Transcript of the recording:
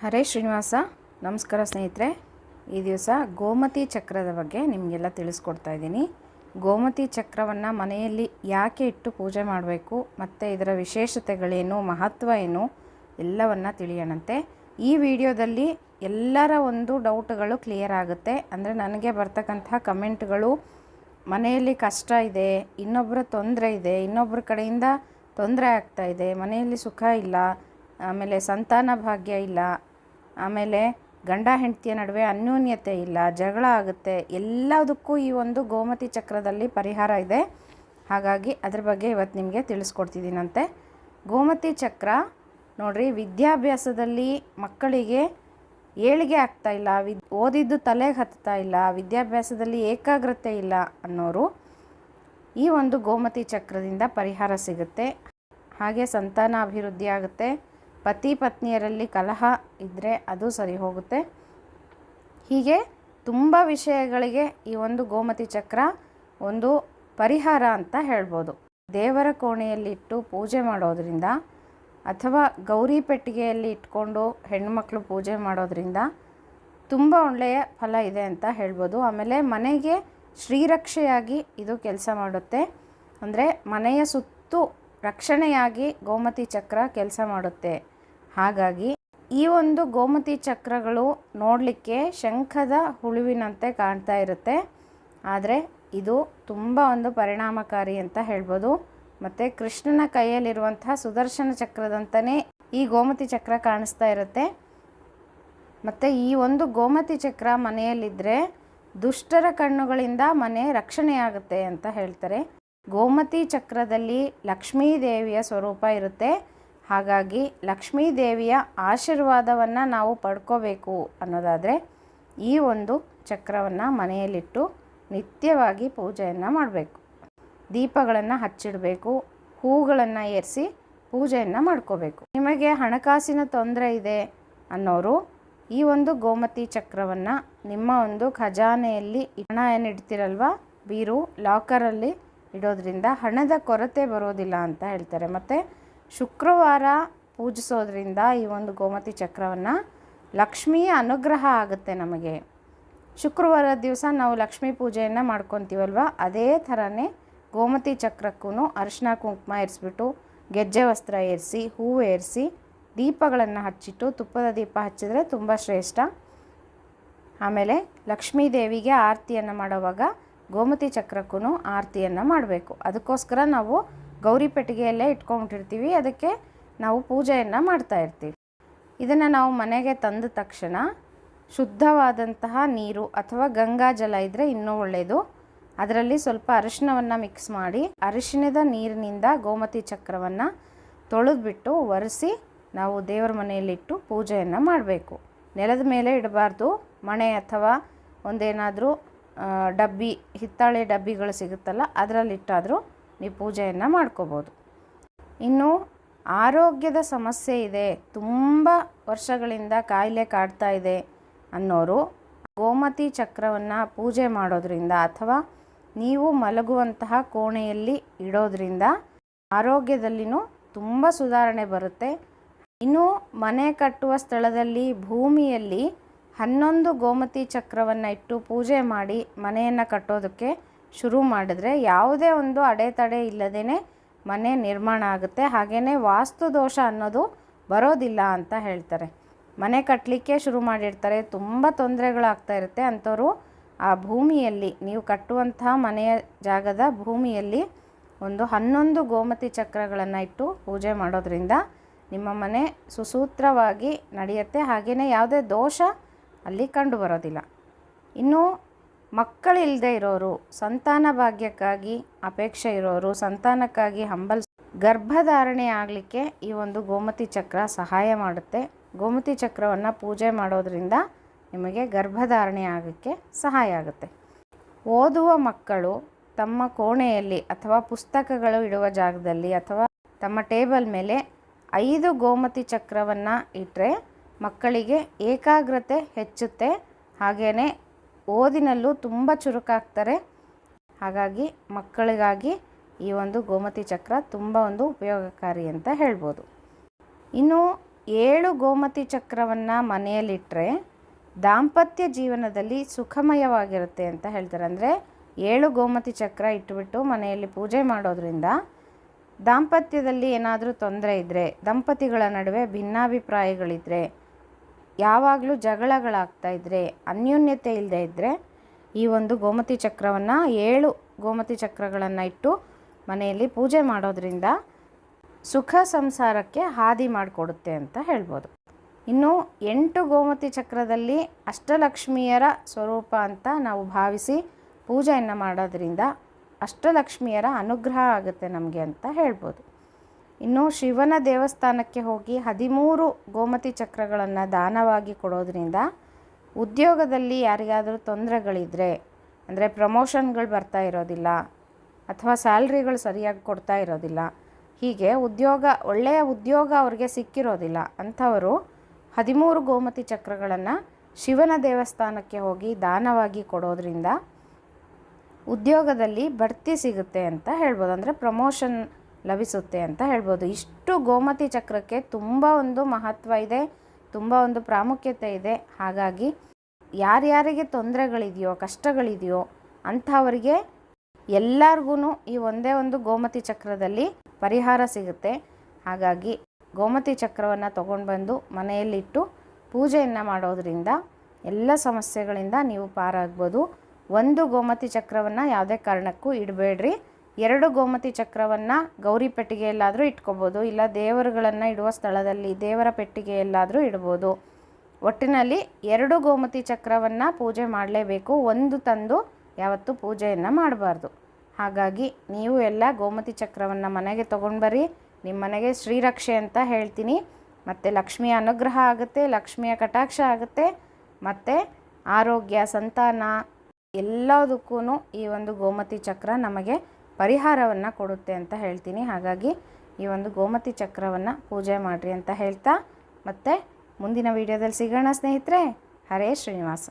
ಹರೇ ಶ್ರೀನಿವಾಸ, ನಮಸ್ಕಾರ ಸ್ನೇಹಿತರೆ. ಈ ದಿವಸ ಗೋಮತಿ ಚಕ್ರದ ಬಗ್ಗೆ ನಿಮಗೆಲ್ಲ ತಿಳಿಸ್ಕೊಡ್ತಾ ಇದ್ದೀನಿ. ಗೋಮತಿ ಚಕ್ರವನ್ನು ಮನೆಯಲ್ಲಿ ಯಾಕೆ ಇಟ್ಟು ಪೂಜೆ ಮಾಡಬೇಕು, ಮತ್ತು ಇದರ ವಿಶೇಷತೆಗಳೇನು, ಮಹತ್ವ ಏನು, ಎಲ್ಲವನ್ನು ತಿಳಿಯೋಣಂತೆ. ಈ ವಿಡಿಯೋದಲ್ಲಿ ಎಲ್ಲರ ಒಂದು ಡೌಟ್ಗಳು ಕ್ಲಿಯರ್ ಆಗುತ್ತೆ. ಅಂದರೆ ನನಗೆ ಬರ್ತಕ್ಕಂತಹ ಕಮೆಂಟ್ಗಳು, ಮನೆಯಲ್ಲಿ ಕಷ್ಟ ಇದೆ ಇನ್ನೊಬ್ಬರ ತೊಂದರೆ ಇದೆ ಇನ್ನೊಬ್ಬರ ಕಡೆಯಿಂದ ತೊಂದರೆ ಆಗ್ತಾ ಇದೆ, ಮನೆಯಲ್ಲಿ ಸುಖ ಇಲ್ಲ ಆಮೇಲೆ ಸಂತಾನ ಭಾಗ್ಯ ಇಲ್ಲ. ಆಮೇಲೆ ಗಂಡ ಹೆಂಡತಿಯ ನಡುವೆ ಅನ್ಯೋನ್ಯತೆ ಇಲ್ಲ, ಜಗಳ ಆಗುತ್ತೆ. ಎಲ್ಲದಕ್ಕೂ ಈ ಒಂದು ಗೋಮತಿ ಚಕ್ರದಲ್ಲಿ ಪರಿಹಾರ ಇದೆ. ಹಾಗಾಗಿ ಅದ್ರ ಬಗ್ಗೆ ಇವತ್ತು ನಿಮಗೆ ತಿಳಿಸ್ಕೊಡ್ತಿದ್ದೀನಂತೆ. ಗೋಮತಿ ಚಕ್ರ ನೋಡಿರಿ, ವಿದ್ಯಾಭ್ಯಾಸದಲ್ಲಿ ಮಕ್ಕಳಿಗೆ ಏಳಿಗೆ ಆಗ್ತಾ ಇಲ್ಲ, ವಿದ್, ಓದಿದ್ದು ತಲೆಗೆ ಹತ್ತಾ ಇಲ್ಲ, ವಿದ್ಯಾಭ್ಯಾಸದಲ್ಲಿ ಏಕಾಗ್ರತೆ ಇಲ್ಲ ಅನ್ನೋರು ಈ ಒಂದು ಗೋಮತಿ ಚಕ್ರದಿಂದ ಪರಿಹಾರ ಸಿಗುತ್ತೆ. ಹಾಗೆ ಸಂತಾನ ಅಭಿವೃದ್ಧಿ ಆಗುತ್ತೆ. ಪತಿ ಪತ್ನಿಯರಲ್ಲಿ ಕಲಹ ಇದ್ದರೆ ಅದು ಸರಿ ಹೋಗುತ್ತೆ. ಹೀಗೆ ತುಂಬ ವಿಷಯಗಳಿಗೆ ಈ ಒಂದು ಗೋಮತಿ ಚಕ್ರ ಒಂದು ಪರಿಹಾರ ಅಂತ ಹೇಳ್ಬೋದು. ದೇವರ ಕೋಣೆಯಲ್ಲಿಟ್ಟು ಪೂಜೆ ಮಾಡೋದರಿಂದ ಅಥವಾ ಗೌರಿ ಪೆಟ್ಟಿಗೆಯಲ್ಲಿ ಇಟ್ಕೊಂಡು ಹೆಣ್ಮಕ್ಳು ಪೂಜೆ ಮಾಡೋದರಿಂದ ತುಂಬ ಒಳ್ಳೆಯ ಫಲ ಇದೆ ಅಂತ ಹೇಳ್ಬೋದು. ಆಮೇಲೆ ಮನೆಗೆ ಶ್ರೀರಕ್ಷೆಯಾಗಿ ಇದು ಕೆಲಸ ಮಾಡುತ್ತೆ. ಅಂದರೆ ಮನೆಯ ಸುತ್ತು ರಕ್ಷಣೆಯಾಗಿ ಗೋಮತಿ ಚಕ್ರ ಕೆಲಸ ಮಾಡುತ್ತೆ. ಹಾಗಾಗಿ ಈ ಒಂದು ಗೋಮತಿ ಚಕ್ರಗಳು ನೋಡಲಿಕ್ಕೆ ಶಂಖದ ಹುಳುವಿನಂತೆ ಕಾಣ್ತಾ ಇರುತ್ತೆ. ಆದರೆ ಇದು ತುಂಬ ಒಂದು ಪರಿಣಾಮಕಾರಿ ಅಂತ ಹೇಳ್ಬೋದು. ಮತ್ತು ಕೃಷ್ಣನ ಕೈಯಲ್ಲಿರುವಂತಹ ಸುದರ್ಶನ ಚಕ್ರದಂತನೇ ಈ ಗೋಮತಿ ಚಕ್ರ ಕಾಣಿಸ್ತಾ ಇರುತ್ತೆ. ಮತ್ತು ಈ ಒಂದು ಗೋಮತಿ ಚಕ್ರ ಮನೆಯಲ್ಲಿದ್ದರೆ ದುಷ್ಟರ ಕಣ್ಣುಗಳಿಂದ ಮನೆ ರಕ್ಷಣೆಯಾಗುತ್ತೆ ಅಂತ ಹೇಳ್ತಾರೆ. ಗೋಮತಿ ಚಕ್ರದಲ್ಲಿ ಲಕ್ಷ್ಮೀ ದೇವಿಯ ಸ್ವರೂಪ ಇರುತ್ತೆ. ಹಾಗಾಗಿ ಲಕ್ಷ್ಮೀ ದೇವಿಯ ಆಶೀರ್ವಾದವನ್ನು ನಾವು ಪಡ್ಕೋಬೇಕು ಅನ್ನೋದಾದರೆ ಈ ಒಂದು ಚಕ್ರವನ್ನು ಮನೆಯಲ್ಲಿಟ್ಟು ನಿತ್ಯವಾಗಿ ಪೂಜೆಯನ್ನು ಮಾಡಬೇಕು. ದೀಪಗಳನ್ನು ಹಚ್ಚಿಡಬೇಕು, ಹೂಗಳನ್ನು ಏರಿಸಿ ಪೂಜೆಯನ್ನು ಮಾಡ್ಕೋಬೇಕು. ನಿಮಗೆ ಹಣಕಾಸಿನ ತೊಂದರೆ ಇದೆ ಅನ್ನೋರು ಈ ಒಂದು ಗೋಮತಿ ಚಕ್ರವನ್ನು ನಿಮ್ಮ ಒಂದು ಖಜಾನೆಯಲ್ಲಿ ಹಣ ಏನು ಇಡ್ತಿರಲ್ವ? ಬೀರು ಲಾಕರಲ್ಲಿ ಇಡೋದ್ರಿಂದ ಹಣದ ಕೊರತೆ ಬರೋದಿಲ್ಲ ಅಂತ ಹೇಳ್ತಾರೆ. ಮತ್ತು ಶುಕ್ರವಾರ ಪೂಜಿಸೋದ್ರಿಂದ ಈ ಒಂದು ಗೋಮತಿ ಚಕ್ರವನ್ನು ಲಕ್ಷ್ಮಿಯ ಅನುಗ್ರಹ ಆಗುತ್ತೆ ನಮಗೆ. ಶುಕ್ರವಾರ ದಿವಸ ನಾವು ಲಕ್ಷ್ಮೀ ಪೂಜೆಯನ್ನು ಮಾಡ್ಕೊತೀವಲ್ವ? ಅದೇ ಥರನೇ ಗೋಮತಿ ಚಕ್ರಕ್ಕೂ ಅರಿಶಿನ ಕುಂಕುಮ ಏರಿಸ್ಬಿಟ್ಟು ಗೆಜ್ಜೆ ವಸ್ತ್ರ ಏರಿಸಿ, ಹೂವು ಏರಿಸಿ, ದೀಪಗಳನ್ನು ಹಚ್ಚಿಟ್ಟು ತುಪ್ಪದ ದೀಪ ಹಚ್ಚಿದರೆ ತುಂಬ ಶ್ರೇಷ್ಠ. ಆಮೇಲೆ ಲಕ್ಷ್ಮೀ ದೇವಿಗೆ ಆರತಿಯನ್ನು ಮಾಡುವಾಗ ಗೋಮತಿ ಚಕ್ರಕ್ಕೂ ಆರತಿಯನ್ನು ಮಾಡಬೇಕು. ಅದಕ್ಕೋಸ್ಕರ ನಾವು ಗೌರಿ ಪೆಟ್ಟಿಗೆಯಲ್ಲೇ ಇಟ್ಕೊಂಡ್ಬಿಟ್ಟಿರ್ತೀವಿ. ಅದಕ್ಕೆ ನಾವು ಪೂಜೆಯನ್ನು ಮಾಡ್ತಾ ಇರ್ತೀವಿ. ಇದನ್ನು ನಾವು ಮನೆಗೆ ತಂದ ತಕ್ಷಣ ಶುದ್ಧವಾದಂತಹ ನೀರು ಅಥವಾ ಗಂಗಾ ಜಲ ಇದ್ದರೆ ಇನ್ನೂ ಒಳ್ಳೆಯದು ಅದರಲ್ಲಿ ಸ್ವಲ್ಪ ಅರಿಶಿನವನ್ನು ಮಿಕ್ಸ್ ಮಾಡಿ, ಅರಿಶಿಣದ ನೀರಿನಿಂದ ಗೋಮತಿ ಚಕ್ರವನ್ನು ತೊಳೆದ್ಬಿಟ್ಟು ಒರೆಸಿ ನಾವು ದೇವರ ಮನೆಯಲ್ಲಿಟ್ಟು ಪೂಜೆಯನ್ನು ಮಾಡಬೇಕು. ನೆಲದ ಮೇಲೆ ಇಡಬಾರ್ದು. ಮಣೆ ಅಥವಾ ಒಂದೇನಾದರೂ ಡಬ್ಬಿ, ಹಿತ್ತಾಳೆ ಡಬ್ಬಿಗಳು ಸಿಗುತ್ತಲ್ಲ, ಅದರಲ್ಲಿಟ್ಟಾದರೂ ನೀವು ಪೂಜೆಯನ್ನು ಮಾಡ್ಕೋಬೋದು. ಇನ್ನು ಆರೋಗ್ಯದ ಸಮಸ್ಯೆ ಇದೆ. ತುಂಬ ವರ್ಷಗಳಿಂದ ಕಾಯಿಲೆ ಕಾಡ್ತಾ ಇದೆ ಅನ್ನೋರು ಗೋಮತಿ ಚಕ್ರವನ್ನು ಪೂಜೆ ಮಾಡೋದ್ರಿಂದ ಅಥವಾ ನೀವು ಮಲಗುವಂತಹ ಕೋಣೆಯಲ್ಲಿ ಇಡೋದ್ರಿಂದ ಆರೋಗ್ಯದಲ್ಲಿನೂ ತುಂಬ ಸುಧಾರಣೆ ಬರುತ್ತೆ. ಇನ್ನು ಮನೆ ಕಟ್ಟುವ ಸ್ಥಳದಲ್ಲಿ ಭೂಮಿಯಲ್ಲಿ ಹನ್ನೊಂದು ಗೋಮತಿ ಚಕ್ರವನ್ನು ಇಟ್ಟು ಪೂಜೆ ಮಾಡಿ ಮನೆಯನ್ನು ಕಟ್ಟೋದಕ್ಕೆ ಶುರು ಮಾಡಿದ್ರೆ ಯಾವುದೇ ಒಂದು ಅಡೆತಡೆ ಇಲ್ಲದೇ ಮನೆ ನಿರ್ಮಾಣ ಆಗುತ್ತೆ. ಹಾಗೆಯೇ ವಾಸ್ತು ದೋಷ ಅನ್ನೋದು ಬರೋದಿಲ್ಲ ಅಂತ ಹೇಳ್ತಾರೆ. ಮನೆ ಕಟ್ಟಲಿಕ್ಕೆ ಶುರು ಮಾಡಿರ್ತಾರೆ. ತುಂಬ ತೊಂದರೆಗಳಾಗ್ತಾ ಇರುತ್ತೆ ಅಂಥವ್ರು ಆ ಭೂಮಿಯಲ್ಲಿ. ನೀವು ಕಟ್ಟುವಂತಹ ಮನೆಯ ಜಾಗದ ಭೂಮಿಯಲ್ಲಿ ಒಂದು ಹನ್ನೊಂದು ಗೋಮತಿ ಚಕ್ರಗಳನ್ನು ಇಟ್ಟು ಪೂಜೆ ಮಾಡೋದ್ರಿಂದ ನಿಮ್ಮ ಮನೆ ಸುಸೂತ್ರವಾಗಿ ನಡೆಯುತ್ತೆ. ಹಾಗೆಯೇ ಯಾವುದೇ ದೋಷ ಅಲ್ಲಿ ಕಂಡು ಬರೋದಿಲ್ಲ. ಇನ್ನು ಮಕ್ಕಳಿಲ್ಲದೆ ಇರೋರು, ಸಂತಾನ ಭಾಗ್ಯಕ್ಕಾಗಿ ಅಪೇಕ್ಷೆ ಇರೋರು, ಸಂತಾನಕ್ಕಾಗಿ ಹಂಬಲ್ ಗರ್ಭಧಾರಣೆ ಆಗಲಿಕ್ಕೆ ಈ ಒಂದು ಗೋಮತಿ ಚಕ್ರ ಸಹಾಯ ಮಾಡುತ್ತೆ. ಗೋಮತಿ ಚಕ್ರವನ್ನು ಪೂಜೆ ಮಾಡೋದ್ರಿಂದ ನಿಮಗೆ ಗರ್ಭಧಾರಣೆ ಆಗೋಕ್ಕೆ ಸಹಾಯ ಆಗುತ್ತೆ. ಓದುವ ಮಕ್ಕಳು ತಮ್ಮ ಕೋಣೆಯಲ್ಲಿ ಅಥವಾ ಪುಸ್ತಕಗಳು ಇಡುವ ಜಾಗದಲ್ಲಿ ಅಥವಾ ತಮ್ಮ ಟೇಬಲ್ ಮೇಲೆ ಐದು ಗೋಮತಿ ಚಕ್ರವನ್ನು ಇಟ್ಟರೆ ಮಕ್ಕಳಿಗೆ ಏಕಾಗ್ರತೆ ಹೆಚ್ಚುತ್ತೆ. ಹಾಗೆಯೇ ಓದಿನಲ್ಲೂ ತುಂಬ ಚುರುಕಾಗ್ತಾರೆ. ಹಾಗಾಗಿ ಮಕ್ಕಳಿಗಾಗಿ ಈ ಒಂದು ಗೋಮತಿ ಚಕ್ರ ತುಂಬ ಒಂದು ಉಪಯೋಗಕಾರಿ ಅಂತ ಹೇಳ್ಬೋದು. ಇನ್ನು ಏಳು ಗೋಮತಿ ಚಕ್ರವನ್ನು ಮನೆಯಲ್ಲಿಟ್ಟರೆ ದಾಂಪತ್ಯ ಜೀವನದಲ್ಲಿ ಸುಖಮಯವಾಗಿರುತ್ತೆ ಅಂತ ಹೇಳ್ತಾರೆ. ಅಂದರೆ ಏಳು ಗೋಮತಿ ಚಕ್ರ ಇಟ್ಟುಬಿಟ್ಟು ಮನೆಯಲ್ಲಿ ಪೂಜೆ ಮಾಡೋದ್ರಿಂದ ದಾಂಪತ್ಯದಲ್ಲಿ ಏನಾದರೂ ತೊಂದರೆ ಇದ್ದರೆ ದಂಪತಿಗಳ ನಡುವೆ ಭಿನ್ನಾಭಿಪ್ರಾಯಗಳಿದ್ದರೆ ಯಾವಾಗಲೂ ಜಗಳಗಳಾಗ್ತಾ ಇದ್ದರೆ ಅನ್ಯೋನ್ಯತೆ ಇಲ್ಲದೆ ಇದ್ದರೆ ಈ ಒಂದು ಗೋಮತಿ ಚಕ್ರವನ್ನು, ಏಳು ಗೋಮತಿ ಚಕ್ರಗಳನ್ನು ಇಟ್ಟು ಮನೆಯಲ್ಲಿ ಪೂಜೆ ಮಾಡೋದ್ರಿಂದ ಸುಖ ಸಂಸಾರಕ್ಕೆ ಹಾದಿ ಮಾಡಿಕೊಡುತ್ತೆ ಅಂತ ಹೇಳ್ಬೋದು. ಇನ್ನು ಎಂಟು ಗೋಮತಿ ಚಕ್ರದಲ್ಲಿ ಅಷ್ಟಲಕ್ಷ್ಮಿಯರ ಸ್ವರೂಪ ಅಂತ ನಾವು ಭಾವಿಸಿ ಪೂಜೆಯನ್ನು ಮಾಡೋದ್ರಿಂದ ಅಷ್ಟಲಕ್ಷ್ಮಿಯರ ಅನುಗ್ರಹ ಆಗುತ್ತೆ ನಮಗೆ ಅಂತ ಹೇಳ್ಬೋದು. ಇನ್ನು ಶಿವನ ದೇವಸ್ಥಾನಕ್ಕೆ ಹೋಗಿ ಹದಿಮೂರು ಗೋಮತಿ ಚಕ್ರಗಳನ್ನು ದಾನವಾಗಿ ಕೊಡೋದ್ರಿಂದ ಉದ್ಯೋಗದಲ್ಲಿ ಯಾರಿಗಾದರೂ ತೊಂದರೆಗಳಿದ್ದರೆ ಅಂದರೆ ಪ್ರಮೋಷನ್ಗಳು ಬರ್ತಾ ಇರೋದಿಲ್ಲ, ಅಥವಾ ಸ್ಯಾಲ್ರಿಗಳು ಸರಿಯಾಗಿ ಕೊಡ್ತಾ ಇರೋದಿಲ್ಲ, ಹೀಗೆ ಉದ್ಯೋಗ, ಒಳ್ಳೆಯ ಉದ್ಯೋಗ ಅವ್ರಿಗೆ ಸಿಕ್ಕಿರೋದಿಲ್ಲ, ಅಂಥವರು ಹದಿಮೂರು ಗೋಮತಿ ಚಕ್ರಗಳನ್ನು ಶಿವನ ದೇವಸ್ಥಾನಕ್ಕೆ ಹೋಗಿ ದಾನವಾಗಿ ಕೊಡೋದ್ರಿಂದ ಉದ್ಯೋಗದಲ್ಲಿ ಬಡ್ತಿ ಸಿಗುತ್ತೆ ಅಂತ ಹೇಳ್ಬೋದು. ಅಂದರೆ ಪ್ರಮೋಷನ್ ಲಭಿಸುತ್ತೆ ಅಂತ ಹೇಳ್ಬೋದು. ಇಷ್ಟು ಗೋಮತಿ ಚಕ್ರಕ್ಕೆ ತುಂಬ ಒಂದು ಮಹತ್ವ ಇದೆ, ತುಂಬ ಒಂದು ಪ್ರಾಮುಖ್ಯತೆ ಇದೆ. ಹಾಗಾಗಿ ಯಾರ್ಯಾರಿಗೆ ತೊಂದರೆಗಳಿದೆಯೋ, ಕಷ್ಟಗಳಿದೆಯೋ ಅಂಥವರಿಗೆ ಎಲ್ಲರಿಗೂ ಈ ಒಂದೇ ಒಂದು ಗೋಮತಿ ಚಕ್ರದಲ್ಲಿ ಪರಿಹಾರ ಸಿಗುತ್ತೆ. ಹಾಗಾಗಿ ಗೋಮತಿ ಚಕ್ರವನ್ನು ತಗೊಂಡು ಬಂದು ಮನೆಯಲ್ಲಿಟ್ಟು ಪೂಜೆಯನ್ನು ಮಾಡೋದರಿಂದ ಎಲ್ಲ ಸಮಸ್ಯೆಗಳಿಂದ ನೀವು ಪಾರಾಗ್ಬೋದು. ಒಂದು ಗೋಮತಿ ಚಕ್ರವನ್ನು ಯಾವುದೇ ಕಾರಣಕ್ಕೂ ಇಡಬೇಡ್ರಿ. ಎರಡು ಗೋಮತಿ ಚಕ್ರವನ್ನು ಗೌರಿ ಪೆಟ್ಟಿಗೆಯಲ್ಲಾದರೂ ಇಟ್ಕೋಬೋದು, ಇಲ್ಲ ದೇವರುಗಳನ್ನು ಇಡುವ ಸ್ಥಳದಲ್ಲಿ ದೇವರ ಪೆಟ್ಟಿಗೆಯಲ್ಲಾದರೂ ಇಡ್ಬೋದು. ಒಟ್ಟಿನಲ್ಲಿ ಎರಡು ಗೋಮತಿ ಚಕ್ರವನ್ನು ಪೂಜೆ ಮಾಡಲೇಬೇಕು. ಒಂದು ತಂದು ಯಾವತ್ತೂ ಪೂಜೆಯನ್ನು ಮಾಡಬಾರ್ದು. ಹಾಗಾಗಿ ನೀವು ಎಲ್ಲ ಗೋಮತಿ ಚಕ್ರವನ್ನು ಮನೆಗೆ ತೊಗೊಂಡು ಬರ್ರಿ ನಿಮ್ಮ ಮನೆಗೆ ಶ್ರೀರಕ್ಷೆ ಅಂತ ಹೇಳ್ತೀನಿ. ಮತ್ತು ಲಕ್ಷ್ಮಿಯ ಅನುಗ್ರಹ ಆಗುತ್ತೆ, ಲಕ್ಷ್ಮಿಯ ಕಟಾಕ್ಷ ಆಗುತ್ತೆ, ಮತ್ತು ಆರೋಗ್ಯ, ಸಂತಾನ ಎಲ್ಲದಕ್ಕೂ ಈ ಒಂದು ಗೋಮತಿ ಚಕ್ರ ನಮಗೆ ಪರಿಹಾರವನ್ನು ಕೊಡುತ್ತೆ ಅಂತ ಹೇಳ್ತೀನಿ. ಹಾಗಾಗಿ ಈ ಒಂದು ಗೋಮತಿ ಚಕ್ರವನ್ನು ಪೂಜೆ ಮಾಡಿರಿ ಅಂತ ಹೇಳ್ತಾ ಮತ್ತು ಮುಂದಿನ ವೀಡಿಯೋದಲ್ಲಿ ಸಿಗೋಣ ಸ್ನೇಹಿತರೆ. ಹರೇ ಶ್ರೀನಿವಾಸ.